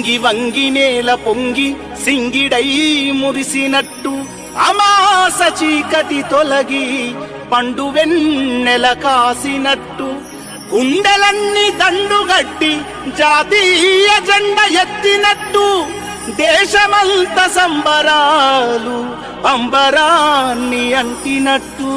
వంగి వంగి నేల పొంగి సింగిడై మురిసినట్టు అమాస చీకటి తొలగి పండు వెన్నెల కాసినట్టు గుండెలన్నీ దండుగట్టి జాతీయ జెండ ఎత్తినట్టు దేశమంత సంబరాలు అంబరాన్ని అంటినట్టు.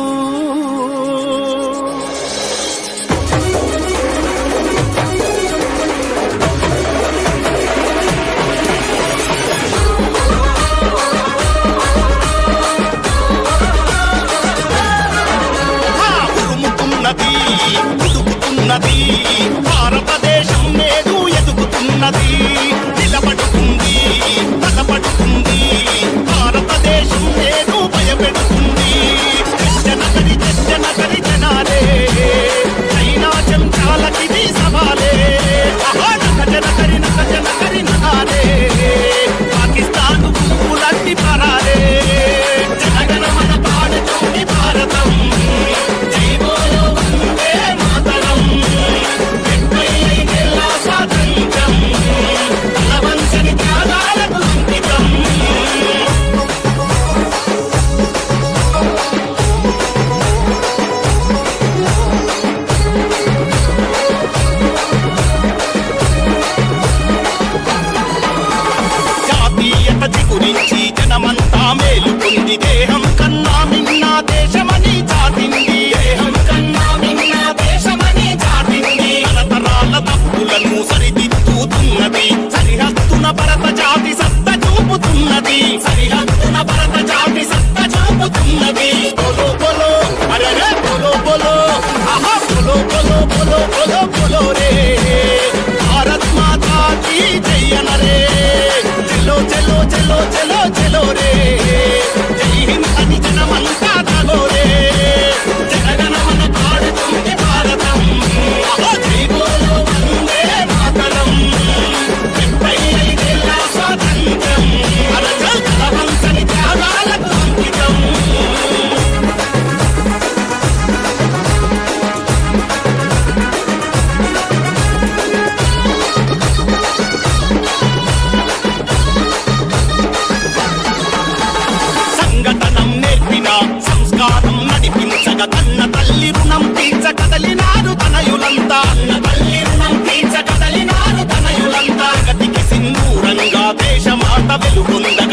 a. మనమంతా మేలుకుంది దేహం.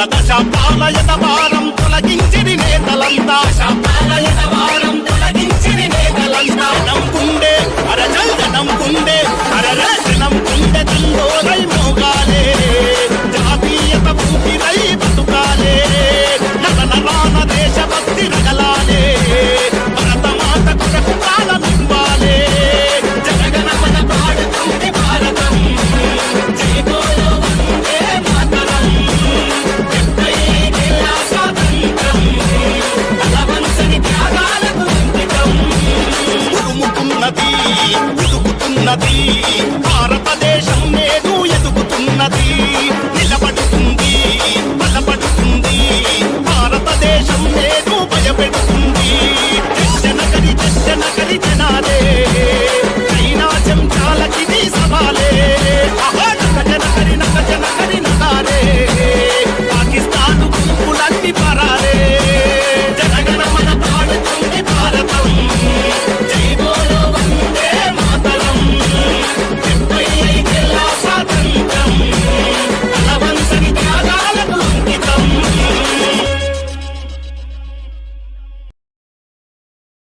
గత శాపాల యతమానం తొలగించిది నేతలంతా. శాపాల యతమానం I'll be.